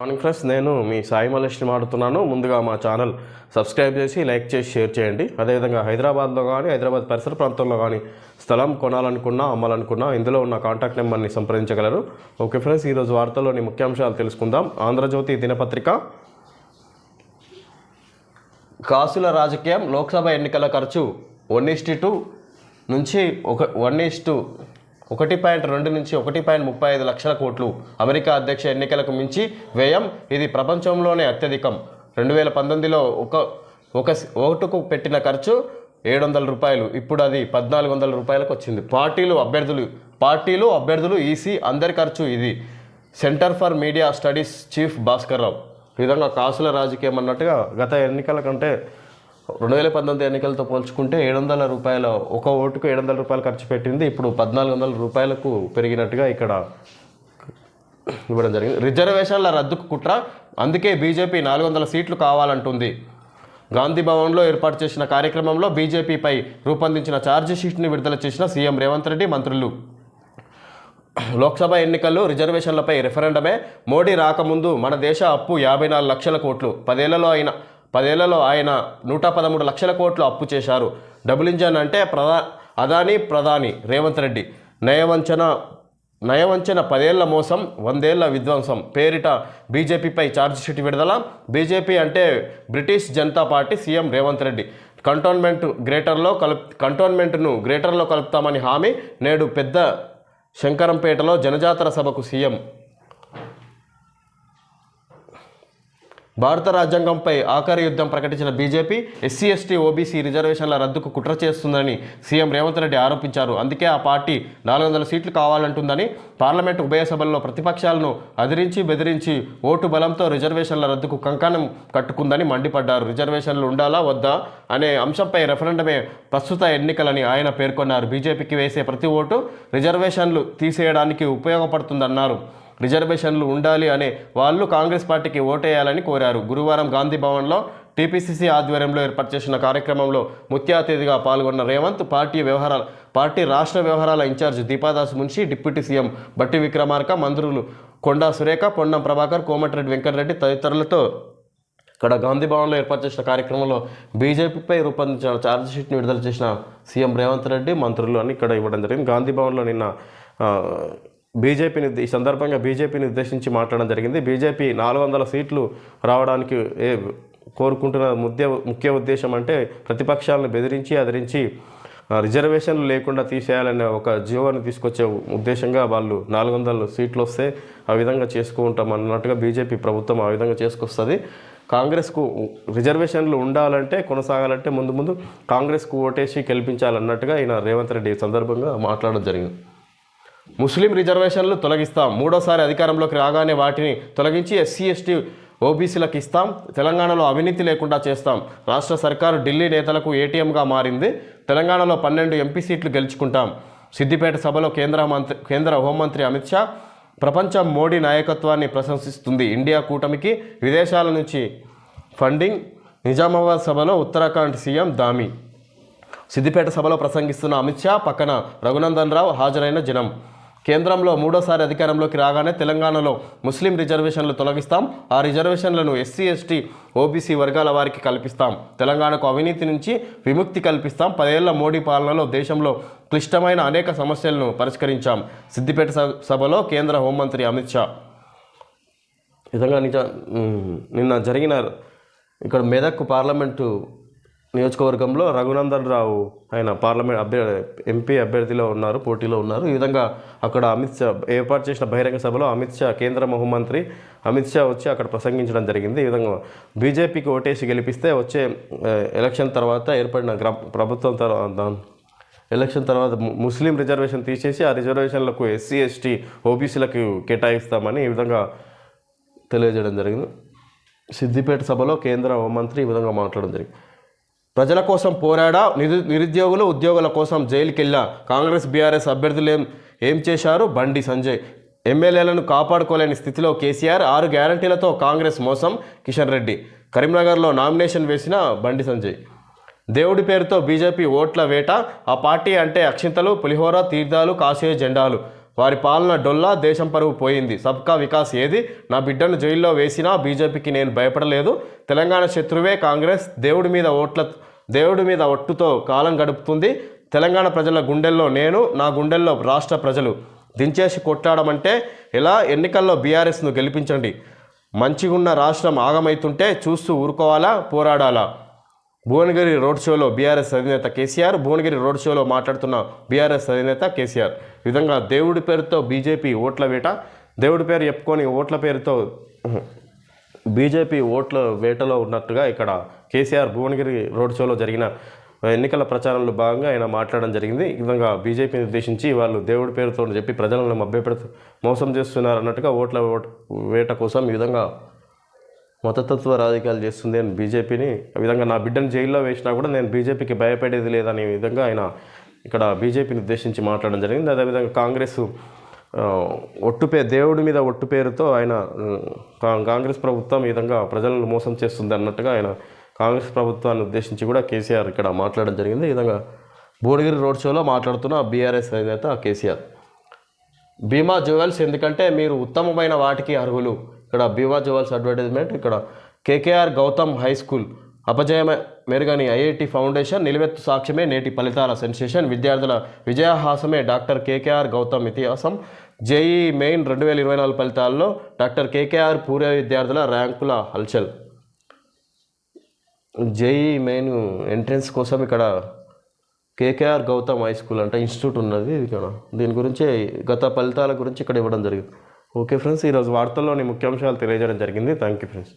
Morning friends నేను మీ సాయి మలేష్ని మాడుతున్నాను ముందుగా మా ఛానల్ సబ్స్క్రైబ్ చేసి లైక్ చేసి షేర్ చేయండి. అదేవిధంగా హైదరాబాద్లో కానీ హైదరాబాద్ పరిసర ప్రాంతంలో కానీ స్థలం కొనాలనుకున్నా అమ్మాలనుకున్నా ఇందులో ఉన్న కాంటాక్ట్ నెంబర్ని సంప్రదించగలరు. ఓకే ఫ్రెండ్స్ ఈరోజు వార్తల్లోని ముఖ్యాంశాలు తెలుసుకుందాం. ఆంధ్రజ్యోతి దినపత్రిక. కాసుల రాజకీయం లోక్సభ ఎన్నికల ఖర్చు వన్ ఇస్టి టూ నుంచి ఒక వన్ ఇస్టు ఒకటి పాయింట్ రెండు నుంచి ఒకటి పాయింట్ ముప్పై ఐదు లక్షల కోట్లు అమెరికా అధ్యక్ష ఎన్నికలకు మించి వ్యయం ఇది ప్రపంచంలోనే అత్యధికం. రెండు వేల పంతొమ్మిదిలో ఒక ఒక ఓటుకు పెట్టిన ఖర్చు ఏడు వందల రూపాయలు. ఇప్పుడు అది పద్నాలుగు వందల రూపాయలకు వచ్చింది. పార్టీలు అభ్యర్థులు పార్టీలు అభ్యర్థులు ఈసీ అందరి ఖర్చు ఇది. Centre for media studies chief Bhaskar Rao. విధంగా కాసుల రాజకీయం అన్నట్టుగా గత ఎన్నికల కంటే రెండు వేల పంతొమ్మిది ఎన్నికలతో పోల్చుకుంటే ఏడు వందల రూపాయల ఒక ఓటుకు ఏడు వందల రూపాయలు ఖర్చు పెట్టింది. ఇప్పుడు పద్నాలుగు వందల రూపాయలకు పెరిగినట్టుగా ఇక్కడ ఇవ్వడం జరిగింది. రిజర్వేషన్ల రద్దుకు కుట్ర. అందుకే బీజేపీ నాలుగు వందల సీట్లు కావాలంటుంది. గాంధీ భవన్లో ఏర్పాటు చేసిన కార్యక్రమంలో బీజేపీపై రూపొందించిన ఛార్జ్ షీట్ని విడుదల చేసిన సీఎం రేవంత్ రెడ్డి మంత్రులు. లోక్సభ ఎన్నికల్లో రిజర్వేషన్లపై రెఫరెండమే. మోడీ రాకముందు మన దేశ అప్పు యాభై నాలుగు లక్షల కోట్లు. పదేళ్ళలో అయిన పదేళ్ళలో ఆయన నూట పదమూడు లక్షల కోట్లు అప్పు చేశారు. డబుల్ ఇంజన్ అంటే ప్రధా అదాని ప్రధాని రేవంత్ రెడ్డి. నయవంచన నయవంచన పదేళ్ళ మోసం వందేళ్ళ విధ్వంసం. పేరిట బీజేపీపై ఛార్జ్షీట్ విడుదల బీజేపీ అంటే British Janata party CM Revanth Reddy. Cantonment గ్రేటర్లో కలుప్ కంటోన్మెంట్ను గ్రేటర్లో కలుపుతామని హామీ నేడు పెద్ద శంకరంపేటలో జనజాతర సభకు సీఎం భారత రాజ్యాంగంపై ఆఖరి యుద్ధం ప్రకటించిన బీజేపీ ఎస్సీ ఎస్టీ ఓబీసీ రిజర్వేషన్ల రద్దుకు కుట్ర చేస్తుందని సీఎం రేవంత్ రెడ్డి ఆరోపించారు. అందుకే ఆ పార్టీ నాలుగు వందల సీట్లు కావాలంటుందని పార్లమెంటు ఉభయ సభల్లో ప్రతిపక్షాలను అదిరించి బెదిరించి ఓటు బలంతో రిజర్వేషన్ల రద్దుకు కంకణం కట్టుకుందని మండిపడ్డారు. రిజర్వేషన్లు ఉండాలా వద్దా అనే అంశంపై రెఫరెండమే ప్రస్తుత ఎన్నికలని ఆయన పేర్కొన్నారు. బీజేపీకి వేసే ప్రతి ఓటు రిజర్వేషన్లు తీసేయడానికి ఉపయోగపడుతుందన్నారు. రిజర్వేషన్లు ఉండాలి అనే వాళ్ళు కాంగ్రెస్ పార్టీకి ఓటేయాలని కోరారు. గురువారం గాంధీ భవన్లో టీపీసీసీ ఆధ్వర్యంలో ఏర్పాటు చేసిన కార్యక్రమంలో ముఖ్యాతిథిగా పాల్గొన్న రేవంత్ పార్టీ వ్యవహారాల పార్టీ రాష్ట్ర వ్యవహారాల incharge Deepa Das Munshi deputy CM Bhatti Vikramarka మంత్రులు కొండా సురేఖ పొన్నం ప్రభాకర్ కోమటిరెడ్డి వెంకటరెడ్డి తదితరులతో ఇక్కడ గాంధీ భవన్లో ఏర్పాటు చేసిన కార్యక్రమంలో బీజేపీపై రూపొందించిన ఛార్జ్షీట్ని విడుదల చేసిన సీఎం రేవంత్ రెడ్డి మంత్రులు అని ఇక్కడ ఇవ్వడం జరిగింది. గాంధీ భవన్లో నిన్న బీజేపీని ఈ సందర్భంగా బీజేపీని ఉద్దేశించి మాట్లాడడం జరిగింది. బీజేపీ నాలుగు వందల సీట్లు రావడానికి ఏ కోరుకుంటున్న ముద్య ముఖ్య ఉద్దేశం అంటే ప్రతిపక్షాలను బెదిరించి అదిరించి రిజర్వేషన్లు లేకుండా తీసేయాలనే ఒక జీవోని తీసుకొచ్చే ఉద్దేశంగా వాళ్ళు నాలుగు వందల సీట్లు వస్తే ఆ విధంగా చేసుకుంటాం అన్నట్టుగా బీజేపీ ప్రభుత్వం ఆ విధంగా చేసుకొస్తుంది. కాంగ్రెస్కు రిజర్వేషన్లు ఉండాలంటే కొనసాగాలంటే ముందు ముందు కాంగ్రెస్కు ఓటేసి గెలిపించాలన్నట్టుగా ఈయన రేవంత్ రెడ్డి సందర్భంగా మాట్లాడడం జరిగింది. ముస్లిం రిజర్వేషన్లు తొలగిస్తాం. మూడోసారి అధికారంలోకి రాగానే వాటిని తొలగించి ఎస్సీ ఎస్టీ ఓబీసీలకు ఇస్తాం. తెలంగాణలో అవినీతి లేకుండా చేస్తాం. రాష్ట్ర సర్కారు ఢిల్లీ నేతలకు ఏటీఎంగా మారింది. తెలంగాణలో పన్నెండు ఎంపీ సీట్లు గెలుచుకుంటాం. సిద్దిపేట సభలో కేంద్ర మంత్రి కేంద్ర హోంమంత్రి అమిత్ షా ప్రపంచం మోడీ నాయకత్వాన్ని ప్రశంసిస్తుంది. ఇండియా కూటమికి విదేశాల నుంచి ఫండింగ్ నిజామాబాద్ సభలో ఉత్తరాఖండ్ సీఎం దామి సిద్దిపేట సభలో ప్రసంగిస్తున్న అమిత్ షా పక్కన రఘునందన్ రావు హాజరైన జనం కేంద్రంలో మూడోసారి అధికారంలోకి రాగానే తెలంగాణలో ముస్లిం రిజర్వేషన్లు తొలగిస్తాం. ఆ రిజర్వేషన్లను ఎస్సీ ఎస్టీ ఓబీసీ వర్గాల వారికి కల్పిస్తాం. తెలంగాణకు అవినీతి నుంచి విముక్తి కల్పిస్తాం. పదేళ్ళ మోడీ పాలనలో దేశంలో క్లిష్టమైన అనేక సమస్యలను పరిష్కరించాం. సిద్దిపేట సభలో కేంద్ర హోంమంత్రి అమిత్ షా. విధంగా నిజ నిన్న జరిగిన ఇక్కడ మెదక్ పార్లమెంటు నియోజకవర్గంలో రఘునందన్ రావు ఆయన పార్లమెంట్ అభ్యర్థి ఎంపీ అభ్యర్థిలో ఉన్నారు పోటీలో ఉన్నారు. ఈ విధంగా అక్కడ అమిత్ షా ఏర్పాటు చేసిన బహిరంగ సభలో అమిత్ షా కేంద్ర హోంమంత్రి అమిత్ షా వచ్చి అక్కడ ప్రసంగించడం జరిగింది. ఈ విధంగా బీజేపీకి ఓటేసి గెలిపిస్తే వచ్చే ఎలక్షన్ తర్వాత ఏర్పడిన గ్ర ప్రభుత్వం తర్వాత ఎలక్షన్ తర్వాత ముస్లిం రిజర్వేషన్ తీసేసి ఆ రిజర్వేషన్లకు ఎస్సీ ఎస్టీ ఓబీసీలకు కేటాయిస్తామని ఈ విధంగా తెలియజేయడం జరిగింది. సిద్దిపేట సభలో కేంద్ర హోంమంత్రి ఈ విధంగా మాట్లాడడం జరిగింది. ప్రజల కోసం పోరాడా? నిరు నిరుద్యోగులు ఉద్యోగుల కోసం జైలుకెళ్ళా? కాంగ్రెస్ బీఆర్ఎస్ అభ్యర్థులు ఏం ఏం చేశారు? బండి సంజయ్. ఎమ్మెల్యేలను కాపాడుకోలేని స్థితిలో కేసీఆర్ ఆరు గ్యారంటీలతో కాంగ్రెస్ మోసం కిషన్ రెడ్డి. కరీంనగర్లో నామినేషన్ వేసిన బండి సంజయ్. దేవుడి పేరుతో బీజేపీ ఓట్ల వేట ఆ పార్టీ అంటే అక్షింతలు పులిహోర తీర్థాలు కాషాయ జెండాలు. వారి పాలన డొల్లా దేశం పరువు పోయింది. సబ్కా వికాస్ ఏది? నా బిడ్డను జైల్లో వేసినా బీజేపీకి నేను భయపడలేదు. తెలంగాణ శత్రువే కాంగ్రెస్. దేవుడి మీద ఓట్ల దేవుడి మీద ఒట్టుతో కాలం గడుపుతుంది. తెలంగాణ ప్రజల గుండెల్లో నేను నా గుండెల్లో రాష్ట్ర ప్రజలు. దించేసి కొట్టాడమంటే ఎలా? ఎన్నికల్లో బీఆర్ఎస్ను గెలిపించండి. మంచిగున్న రాష్ట్రం ఆగమైతుంటే చూస్తూ ఊరుకోవాలా? పోరాడాలా? భువనగిరి రోడ్ షోలో బీఆర్ఎస్ అధినేత కేసీఆర్ భువనగిరి రోడ్ షోలో మాట్లాడుతున్న బీఆర్ఎస్ అధినేత కేసీఆర్. ఈ విధంగా దేవుడి పేరుతో బీజేపీ ఓట్ల వేట దేవుడి పేరు చెప్పుకొని ఓట్ల పేరుతో బీజేపీ ఓట్ల వేటలో ఉన్నట్టుగా ఇక్కడ కేసీఆర్ భువనగిరి రోడ్ షోలో జరిగిన ఎన్నికల ప్రచారంలో భాగంగా ఆయన మాట్లాడడం జరిగింది. ఈ విధంగా బీజేపీని ఉద్దేశించి వాళ్ళు దేవుడి పేరుతో చెప్పి ప్రజలను మభ్యపెడుతూ మోసం చేస్తున్నారు అన్నట్టుగా ఓట్ల వేట కోసం ఈ విధంగా మతతత్వ రాజకీయాలు చేస్తుంది అని బీజేపీని. ఆ విధంగా నా బిడ్డను జైల్లో వేసినా కూడా నేను బీజేపీకి భయపడేది లేదనే విధంగా ఆయన ఇక్కడ బీజేపీని ఉద్దేశించి మాట్లాడడం జరిగింది. అదేవిధంగా కాంగ్రెస్ ఒట్టు పే దేవుడి మీద ఒట్టు పేరుతో ఆయన కాంగ్రెస్ ప్రభుత్వం ఈ విధంగా ప్రజలను మోసం చేస్తుంది అన్నట్టుగా ఆయన కాంగ్రెస్ ప్రభుత్వాన్ని ఉద్దేశించి కూడా కేసీఆర్ ఇక్కడ మాట్లాడడం జరిగింది. ఈ విధంగా భువనగిరి రోడ్ షోలో మాట్లాడుతున్న బీఆర్ఎస్ అధినేత కేసీఆర్. బీమా జ్యువెల్స్ ఎందుకంటే మీరు ఉత్తమమైన వాటికి అర్హులు. ఇక్కడ బీమా జ్యువెల్స్ అడ్వర్టైజ్మెంట్ ఇక్కడ కేకేఆర్ గౌతమ్ హై స్కూల్. అపజయమ మెరుగని ఐఐటి ఫౌండేషన్ నిలువెత్తు సాక్ష్యమే నేటి ఫలితాల సెన్సేషన్. విద్యార్థుల విజయహాసమే డాక్టర్ కేకేఆర్ గౌతమ్ ఇతిహాసం. జేఈ మెయిన్ రెండు వేల ఇరవై నాలుగు ఫలితాల్లో డాక్టర్ కేకేఆర్ పూర్వ విద్యార్థుల ర్యాంకుల హల్చల్. జేఈ మెయిన్ ఎంట్రన్స్ కోసం ఇక్కడ కేకేఆర్ గౌతమ్ హై స్కూల్ అంటే ఇన్స్టిట్యూట్ ఉన్నది ఇక్కడ. దీని గురించి గత ఫలితాల గురించి ఇక్కడ ఇవ్వడం జరిగింది. ఓకే ఫ్రెండ్స్ ఈరోజు వార్తల్లోని ముఖ్యాంశాలు తెలియజేయడం జరిగింది. Thank you friends.